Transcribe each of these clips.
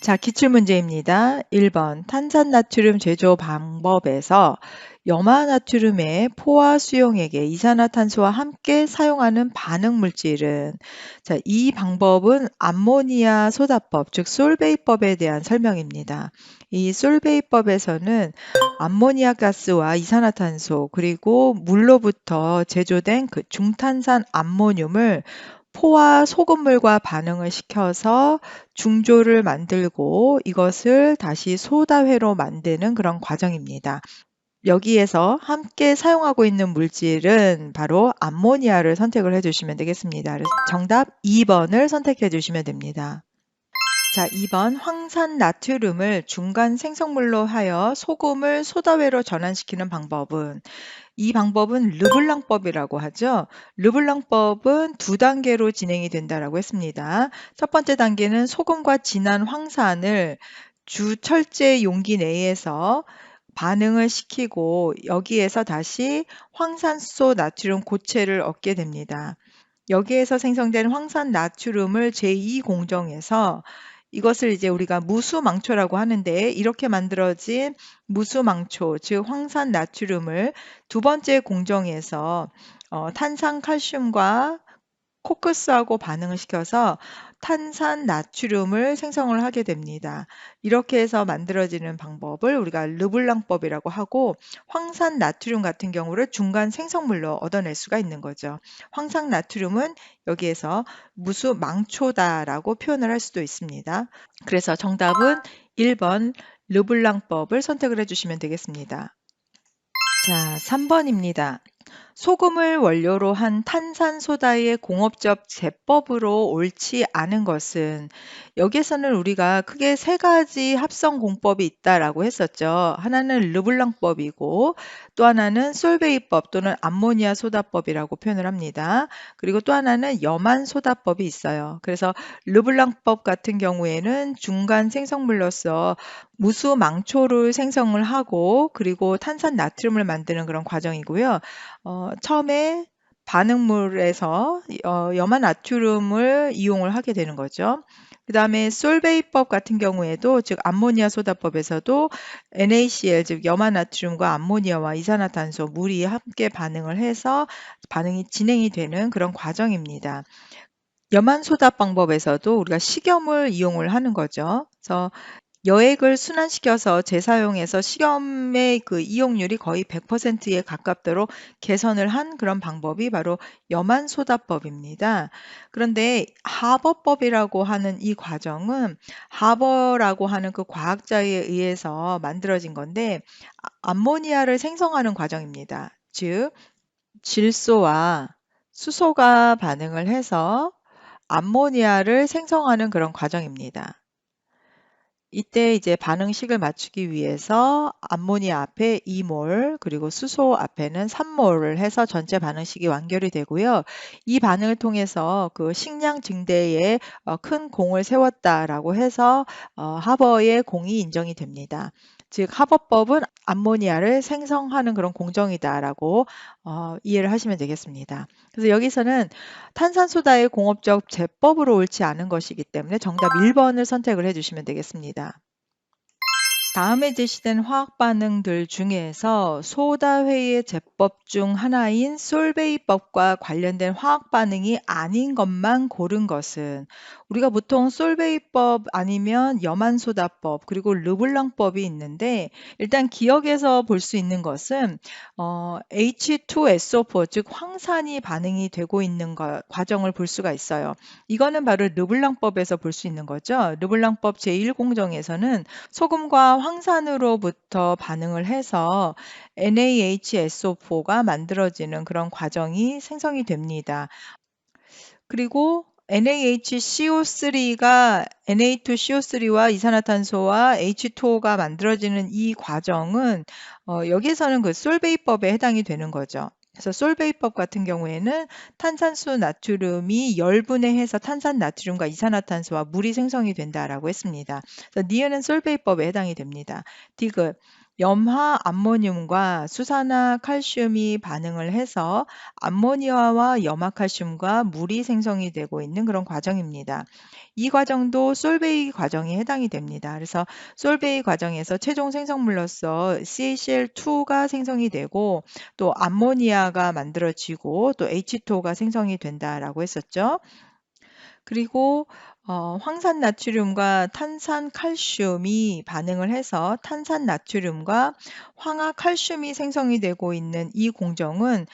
자, 기출 문제입니다. 1번 탄산나트륨 제조 방법에서 염화나트륨의 포화 수용액에 이산화탄소와 함께 사용하는 반응 물질은 자, 이 방법은 암모니아 소다법, 즉 솔베이법에 대한 설명입니다. 이 솔베이법에서는 암모니아 가스와 이산화탄소 그리고 물로부터 제조된 그 중탄산 암모늄을 포와 소금물과 반응을 시켜서 중조를 만들고 이것을 다시 소다회로 만드는 그런 과정입니다. 여기에서 함께 사용하고 있는 물질은 바로 암모니아를 선택을 해주시면 되겠습니다. 정답 2번을 선택해 주시면 됩니다. 자, 2번 황산 나트륨을 중간 생성물로 하여 소금을 소다회로 전환시키는 방법은 이 방법은 르블랑법이라고 하죠. 르블랑법은 두 단계로 진행이 된다라고 했습니다. 첫 번째 단계는 소금과 진한 황산을 주 철제 용기 내에서 반응을 시키고 여기에서 다시 황산소 나트륨 고체를 얻게 됩니다. 여기에서 생성된 황산 나트륨을 제2공정에서 이것을 이제 우리가 무수망초라고 하는데 이렇게 만들어진 무수망초, 즉 황산 나트륨을 두 번째 공정에서 어, 탄산 칼슘과 코크스하고 반응을 시켜서 탄산 나트륨을 생성을 하게 됩니다. 이렇게 해서 만들어지는 방법을 우리가 르블랑법이라고 하고 황산 나트륨 같은 경우를 중간 생성물로 얻어낼 수가 있는 거죠. 황산 나트륨은 여기에서 무수 망초다라고 표현을 할 수도 있습니다. 그래서 정답은 1번 르블랑법을 선택을 해주시면 되겠습니다. 자, 3번입니다. 소금을 원료로 한 탄산소다의 공업적 제법으로 옳지 않은 것은 여기에서는 우리가 크게 세 가지 합성 공법이 있다라고 했었죠. 하나는 르블랑법이고 또 하나는 솔베이법 또는 암모니아 소다법이라고 표현을 합니다. 그리고 또 하나는 염한 소다법이 있어요. 그래서 르블랑법 같은 경우에는 중간 생성물로서 무수 망초를 생성을 하고 그리고 탄산 나트륨을 만드는 그런 과정이고요. 어, 처음에 반응물에서 어, 염화 나트륨을 이용을 하게 되는 거죠. 그 다음에 솔베이법 같은 경우에도 즉 암모니아 소다법에서도 NaCl 즉 염화 나트륨과 암모니아와 이산화탄소 물이 함께 반응을 해서 반응이 진행이 되는 그런 과정입니다. 염한 소다 방법에서도 우리가 식염을 이용을 하는 거죠. 그래서 여액을 순환시켜서 재사용해서 식염의 그 이용률이 거의 100%에 가깝도록 개선을 한 그런 방법이 바로 염한소다법입니다. 그런데 하버법이라고 하는 이 과정은 하버라고 하는 그 과학자에 의해서 만들어진 건데 암모니아를 생성하는 과정입니다. 즉 질소와 수소가 반응을 해서 암모니아를 생성하는 그런 과정입니다. 이때 이제 반응식을 맞추기 위해서 암모니아 앞에 2몰 그리고 수소 앞에는 3몰을 해서 전체 반응식이 완결이 되고요. 이 반응을 통해서 그 식량 증대에 어, 큰 공을 세웠다라고 해서 어, 하버의 공이 인정이 됩니다. 즉 하버법은 암모니아를 생성하는 그런 공정이다라고 어, 이해를 하시면 되겠습니다. 그래서 여기서는 탄산소다의 공업적 제법으로 옳지 않은 것이기 때문에 정답 1번을 선택을 해주시면 되겠습니다. 다음에 제시된 화학 반응들 중에서 소다회의 제법 중 하나인 솔베이법과 관련된 화학 반응이 아닌 것만 고른 것은 우리가 보통 솔베이법 아니면 염한소다법 그리고 르블랑법이 있는데 일단 기억에서 볼 수 있는 것은 어, H2SO4 즉 황산이 반응이 되고 있는 거, 과정을 볼 수가 있어요. 이거는 바로 르블랑법에서 볼 수 있는 거죠. 르블랑법 제1공정에서는 소금과 황산으로부터 반응을 해서 NaHSO4가 만들어지는 그런 과정이 생성이 됩니다. 그리고 NaHCO3가 Na2CO3와 이산화탄소와 H2O가 만들어지는 이 과정은 어, 여기서는 그 솔베이법에 해당이 되는 거죠. 그래서 솔베이법 같은 경우에는 탄산수 나트륨이 열분해해서 탄산 나트륨과 이산화탄소와 물이 생성이 된다라고 했습니다. 그래서 니은은 솔베이법에 해당이 됩니다. 디귿 염화 암모늄과 수산화 칼슘이 반응을 해서 암모니아와 염화 칼슘과 물이 생성이 되고 있는 그런 과정입니다. 이 과정도 솔베이 과정에 해당이 됩니다. 그래서 솔베이 과정에서 최종 생성물로서 CaCl2가 생성이 되고 또 암모니아가 만들어지고 또 H2O가 생성이 된다라고 했었죠. 그리고 어, 황산 나트륨과 탄산 칼슘이 반응을 해서 탄산 나트륨과 황화 칼슘이 생성이 되고 있는 이 공정은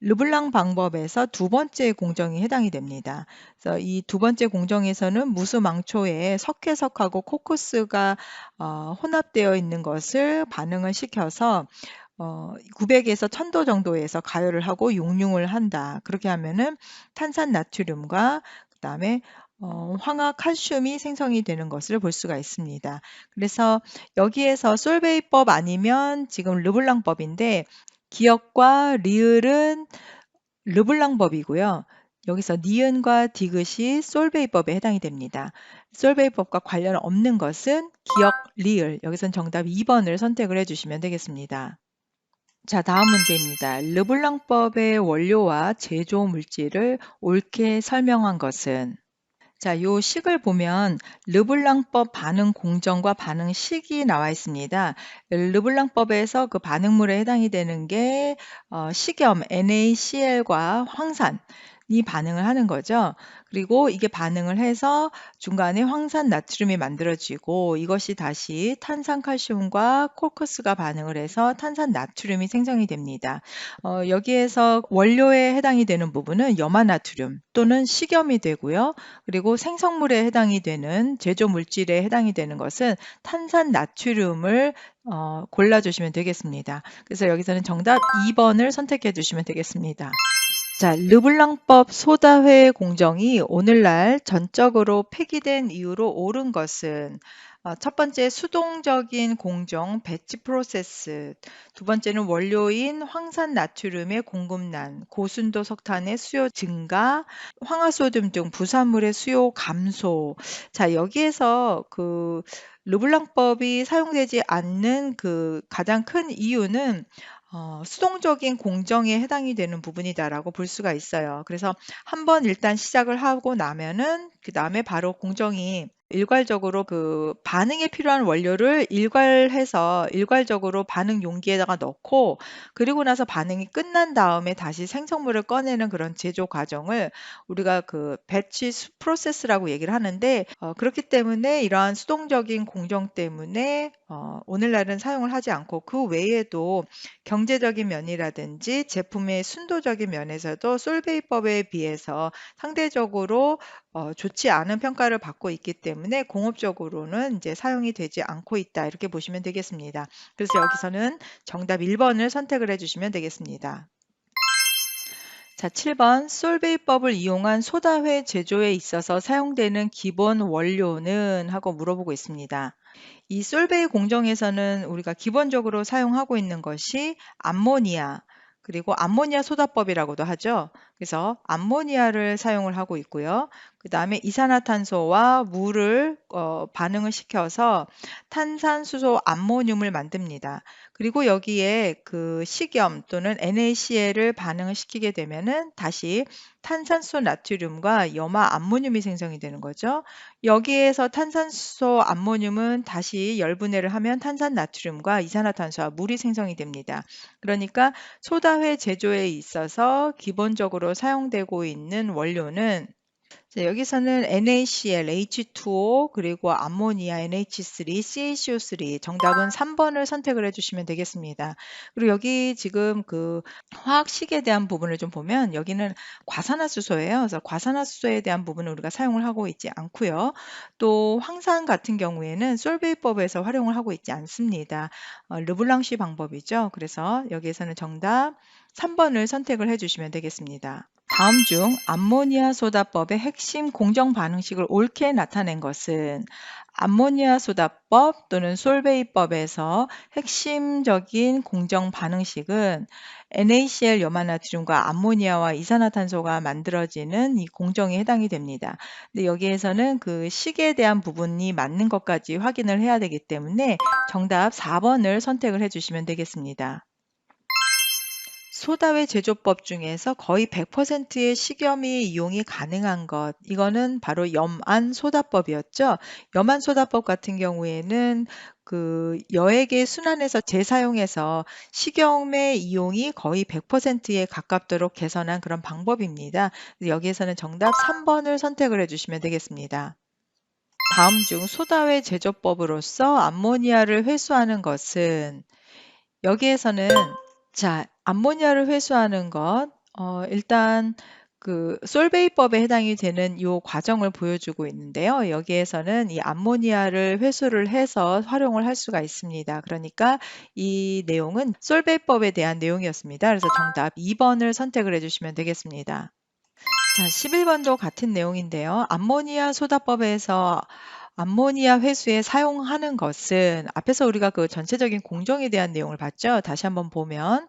르블랑 방법에서 두 번째 공정이 해당이 됩니다. 그래서 이 두 번째 공정에서는 무수 망초에 석회석하고 코쿠스가 어, 혼합되어 있는 것을 반응을 시켜서 어, 900에서 1000도 정도에서 가열을 하고 용융을 한다. 그렇게 하면은 탄산 나트륨과 그다음에 어, 황화 칼슘이 생성이 되는 것을 볼 수가 있습니다. 그래서 여기에서 솔베이법 아니면 지금 르블랑법인데 기역과 리을은 르블랑법이고요. 여기서 니은과 디귿이 솔베이법에 해당이 됩니다. 솔베이법과 관련 없는 것은 기역, 리을. 여기선 정답 2번을 선택을 해주시면 되겠습니다. 자, 다음 문제입니다. 르블랑법의 원료와 제조 물질을 옳게 설명한 것은 자, 요 식을 보면 르블랑법 반응 공정과 반응 식이 나와 있습니다. 르블랑법에서 그 반응물에 해당이 되는 게 어, 식염 NaCl과 황산 이 반응을 하는 거죠. 그리고 이게 반응을 해서 중간에 황산 나트륨이 만들어지고 이것이 다시 탄산칼슘과 콜크스가 반응을 해서 탄산 나트륨이 생성이 됩니다. 어, 여기에서 원료에 해당이 되는 부분은 염화나트륨 또는 식염이 되고요. 그리고 생성물에 해당이 되는 제조 물질에 해당이 되는 것은 탄산 나트륨을 어, 골라주시면 되겠습니다. 그래서 여기서는 정답 2번을 선택해 주시면 되겠습니다. 자, 르블랑법 소다회 공정이 오늘날 전적으로 폐기된 이유로 옳은 것은 어, 첫 번째 수동적인 공정 배치 프로세스 두 번째는 원료인 황산 나트륨의 공급난 고순도 석탄의 수요 증가 황화소듐 등 부산물의 수요 감소. 자 여기에서 그 르블랑법이 사용되지 않는 그 가장 큰 이유는 어, 수동적인 공정에 해당이 되는 부분이다라고 볼 수가 있어요. 그래서 한번 일단 시작을 하고 나면은 그 다음에 바로 공정이 일괄적으로 그 반응에 필요한 원료를 일괄해서 일괄적으로 반응 용기에다가 넣고 그리고 나서 반응이 끝난 다음에 다시 생성물을 꺼내는 그런 제조 과정을 우리가 그 배치 프로세스라고 얘기를 하는데 어, 그렇기 때문에 이러한 수동적인 공정 때문에 어, 오늘날은 사용을 하지 않고 그 외에도 경제적인 면이라든지 제품의 순도적인 면에서도 솔베이법에 비해서 상대적으로 어, 좋지 않은 평가를 받고 있기 때문에 공업적으로는 이제 사용이 되지 않고 있다. 이렇게 보시면 되겠습니다. 그래서 여기서는 정답 1번을 선택을 해주시면 되겠습니다. 자, 7번 솔베이법을 이용한 소다회 제조에 있어서 사용되는 기본 원료는 하고 물어보고 있습니다. 이 솔베이 공정에서는 우리가 기본적으로 사용하고 있는 것이 암모니아, 그리고 암모니아 소다법이라고도 하죠. 그래서 암모니아를 사용을 하고 있고요. 그 다음에 이산화탄소와 물을 어, 반응을 시켜서 탄산수소 암모늄을 만듭니다. 그리고 여기에 그 식염 또는 NaCl을 반응을 시키게 되면은 다시 탄산수 나트륨과 염화 암모늄이 생성이 되는 거죠. 여기에서 탄산수 암모늄은 다시 열분해를 하면 탄산 나트륨과 이산화탄소와 물이 생성이 됩니다. 그러니까 소다회 제조에 있어서 기본적으로 사용되고 있는 원료는 자, 여기서는 NaCl, H2O, 그리고 암모니아, NH3, CaCO3 정답은 3번을 선택을 해주시면 되겠습니다. 그리고 여기 지금 그 화학식에 대한 부분을 좀 보면 여기는 과산화수소예요. 그래서 과산화수소에 대한 부분을 우리가 사용을 하고 있지 않고요. 또 황산 같은 경우에는 솔베이법에서 활용을 하고 있지 않습니다. 어, 르블랑시 방법이죠. 그래서 여기에서는 정답 3번을 선택을 해주시면 되겠습니다. 다음 중 암모니아 소다법의 핵심 공정 반응식을 옳게 나타낸 것은 암모니아 소다법 또는 솔베이법에서 핵심적인 공정 반응식은 NaCl 염화나트륨과 암모니아와 이산화탄소가 만들어지는 이 공정에 해당이 됩니다. 근데 여기에서는 그 식에 대한 부분이 맞는 것까지 확인을 해야 되기 때문에 정답 4번을 선택을 해주시면 되겠습니다. 소다외 제조법 중에서 거의 100%의 식염이 이용이 가능한 것, 이거는 바로 염안 소다법이었죠. 염안 소다법 같은 경우에는 그 여액의 순환에서 재사용해서 식염의 이용이 거의 100%에 가깝도록 개선한 그런 방법입니다. 여기에서는 정답 3번을 선택을 해주시면 되겠습니다. 다음 중 소다외 제조법으로서 암모니아를 회수하는 것은 여기에서는 자, 암모니아를 회수하는 것, 어, 일단 그 솔베이법에 해당이 되는 이 과정을 보여주고 있는데요. 여기에서는 이 암모니아를 회수를 해서 활용을 할 수가 있습니다. 그러니까 이 내용은 솔베이법에 대한 내용이었습니다. 그래서 정답 2번을 선택을 해주시면 되겠습니다. 자, 11번도 같은 내용인데요. 암모니아 소다법에서 암모니아 회수에 사용하는 것은 앞에서 우리가 그 전체적인 공정에 대한 내용을 봤죠. 다시 한번 보면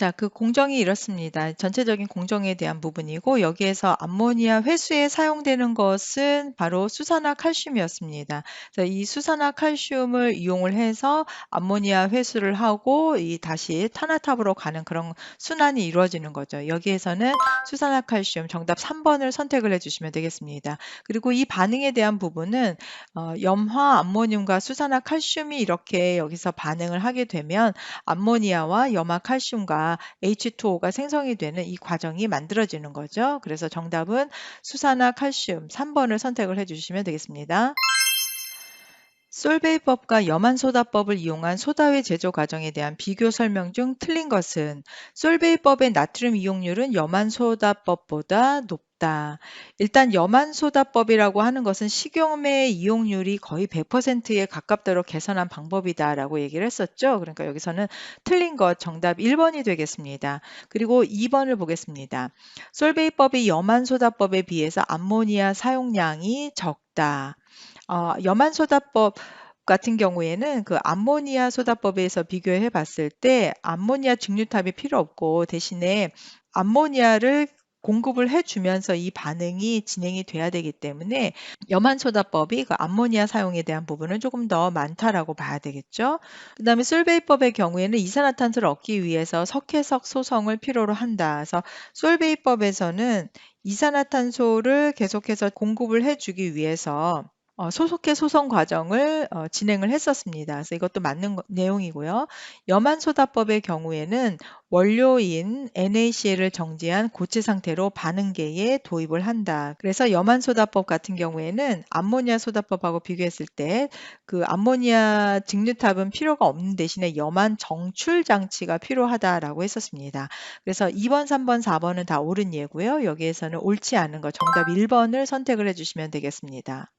자, 그 공정이 이렇습니다. 전체적인 공정에 대한 부분이고 여기에서 암모니아 회수에 사용되는 것은 바로 수산화 칼슘이었습니다. 이 수산화 칼슘을 이용을 해서 암모니아 회수를 하고 이 다시 탄화탑으로 가는 그런 순환이 이루어지는 거죠. 여기에서는 수산화 칼슘 정답 3번을 선택을 해주시면 되겠습니다. 그리고 이 반응에 대한 부분은 어, 염화 암모늄과 수산화 칼슘이 이렇게 여기서 반응을 하게 되면 암모니아와 염화 칼슘과 H2O가 생성이 되는 이 과정이 만들어지는 거죠. 그래서 정답은 수산화 칼슘 3번을 선택을 해주시면 되겠습니다. 솔베이법과 염안소다법을 이용한 소다외 제조 과정에 대한 비교 설명 중 틀린 것은 솔베이법의 나트륨 이용률은 염안소다법보다 높다. 일단 염안소다법이라고 하는 것은 식용의 이용률이 거의 100%에 가깝도록 개선한 방법이다라고 얘기를 했었죠. 그러니까 여기서는 틀린 것 정답 1번이 되겠습니다. 그리고 2번을 보겠습니다. 솔베이법이 염안소다법에 비해서 암모니아 사용량이 적 다. 어, 염안소다법 같은 경우에는 그 암모니아 소다법에서 비교해 봤을 때 암모니아 증류탑이 필요 없고 대신에 암모니아를 공급을 해주면서 이 반응이 진행이 돼야 되기 때문에 염안소다법이 그 암모니아 사용에 대한 부분은 조금 더 많다라고 봐야 되겠죠. 그 다음에 솔베이법의 경우에는 이산화탄소를 얻기 위해서 석회석 소성을 필요로 한다. 그래서 솔베이법에서는 이산화탄소를 계속해서 공급을 해주기 위해서 어, 소속해 소송 과정을 어, 진행을 했었습니다. 그래서 이것도 맞는 거, 내용이고요. 염안소다법의 경우에는 원료인 NaCl을 정지한 고체 상태로 반응계에 도입을 한다. 그래서 염안소다법 같은 경우에는 암모니아 소다법하고 비교했을 때 그 암모니아 직류탑은 필요가 없는 대신에 염안 정출 장치가 필요하다라고 했었습니다. 그래서 2번, 3번, 4번은 다 옳은 예고요. 여기에서는 옳지 않은 거 정답 1번을 선택을 해주시면 되겠습니다.